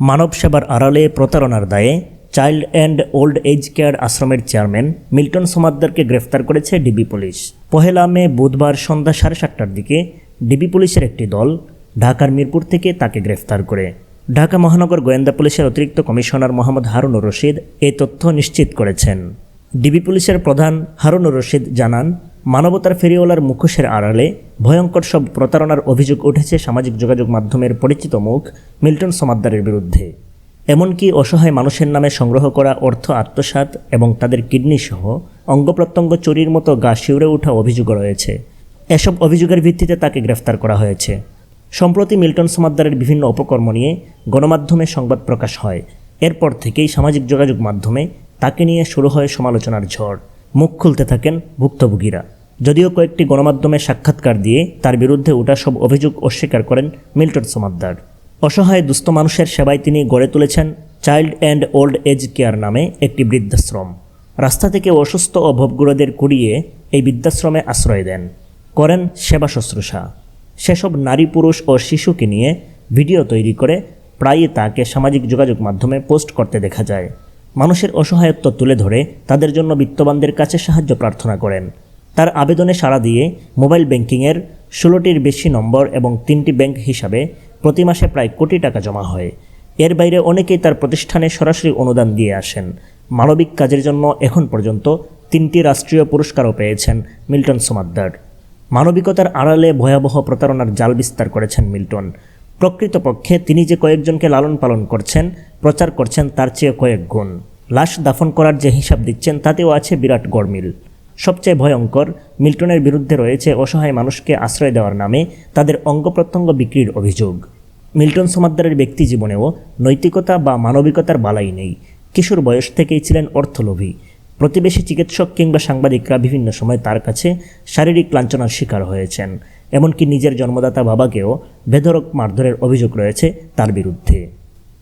মানব সেবার আড়ালে প্রতারণার দায়ে child and old age care আশ্রমের চেয়ারম্যান মিল্টন সোমাদ্দারকে গ্রেফতার করেছে ডিবি পুলিশ। পহেলা মে বুধবার সন্ধ্যা সাড়ে সাতটার দিকে ডিবি পুলিশের একটি দল ঢাকার মিরপুর থেকে তাকে গ্রেফতার করে। ঢাকা মহানগর গোয়েন্দা পুলিশের অতিরিক্ত কমিশনার মোহাম্মদ হারুনুর রশিদ এই তথ্য নিশ্চিত করেছেন। ডিবি পুলিশের প্রধান হারুনুর রশিদ জানান মানবতার ফেরিওয়ালার মুখোশের আড়ালে ভয়ঙ্কর সব প্রতারণার অভিযোগ উঠেছে সামাজিক যোগাযোগ মাধ্যমের পরিচিত মুখ মিল্টন সমাদ্দারের বিরুদ্ধে। এমনকি অসহায় মানুষের নামে সংগ্রহ করা অর্থ আত্মসাৎ এবং তাদের কিডনি সহ অঙ্গপ্রত্যঙ্গ চুরির মতো গা শিউরে ওঠা অভিযোগ রয়েছে। এসব অভিযোগের ভিত্তিতে তাকে গ্রেফতার করা হয়েছে। সম্প্রতি মিল্টন সমাদ্দারের বিভিন্ন অপকর্ম নিয়ে গণমাধ্যমে সংবাদ প্রকাশ হয়। এরপর থেকেই সামাজিক যোগাযোগ মাধ্যমে তাকে নিয়ে শুরু হয় সমালোচনার ঝড়। মুখ খুলতে থাকেন ভুক্তভোগীরা। যদিও কয়েকটি গণমাধ্যমে সাক্ষাৎকার দিয়ে তার বিরুদ্ধে ওঠা সব অভিযোগ অস্বীকার করেন মিল্টন সমাদ্দার। অসহায় দুস্থ মানুষের সেবায় তিনি গড়ে তুলেছেন child and old age care নামে একটি বৃদ্ধাশ্রম। রাস্তা থেকে অসুস্থ ও ভবগুড়াদের কুড়িয়ে এই বৃদ্ধাশ্রমে আশ্রয় দেন। করেন সেবা শুশ্রূষা। সেসব নারী, পুরুষ ও শিশুকে নিয়ে ভিডিও তৈরি করে প্রায়ই তাকে সামাজিক যোগাযোগ মাধ্যমে পোস্ট করতে দেখা যায়। মানুষের অসহায়ত্ব তুলে ধরে তাদের জন্য বিত্তবানদের কাছে সাহায্য প্রার্থনা করেন। তার আবেদনে সাড়া দিয়ে মোবাইল ব্যাংকিংয়ের ষোলোটির বেশি নম্বর এবং তিনটি ব্যাংক হিসাবে প্রতি মাসে প্রায় কোটি টাকা জমা হয়। এর বাইরে অনেকেই তার প্রতিষ্ঠানে সরাসরি অনুদান দিয়ে আসেন। মানবিক কাজের জন্য এখন পর্যন্ত তিনটি রাষ্ট্রীয় পুরস্কারও পেয়েছেন মিল্টন সোমাদ্দার। মানবিকতার আড়ালে ভয়াবহ প্রতারণার জাল বিস্তার করেছেন মিল্টন। প্রকৃতপক্ষে তিনি যে কয়েকজনকে লালন পালন করছেন, প্রচার করছেন তার চেয়ে কয়েক গুণ। লাশ দাফন করার যে হিসাব দিচ্ছেন, তাতেও আছে বিরাট গড়মিল। সবচেয়ে ভয়ঙ্কর, মিল্টনের বিরুদ্ধে রয়েছে অসহায় মানুষকে আশ্রয় দেওয়ার নামে তাদের অঙ্গ প্রত্যঙ্গ বিক্রির অভিযোগ। মিল্টন সমাদ্দারের ব্যক্তি জীবনেও নৈতিকতা বা মানবিকতার বালাই নেই। কিশোর বয়স থেকেই ছিলেন অর্থলোভী। প্রতিবেশী চিকিৎসক কিংবা সাংবাদিকরা বিভিন্ন সময় তার কাছে শারীরিক লাঞ্ছনার শিকার হয়েছেন। এমনকি নিজের জন্মদাতা বাবাকেও বেধরক মারধরের অভিযোগ রয়েছে তার বিরুদ্ধে।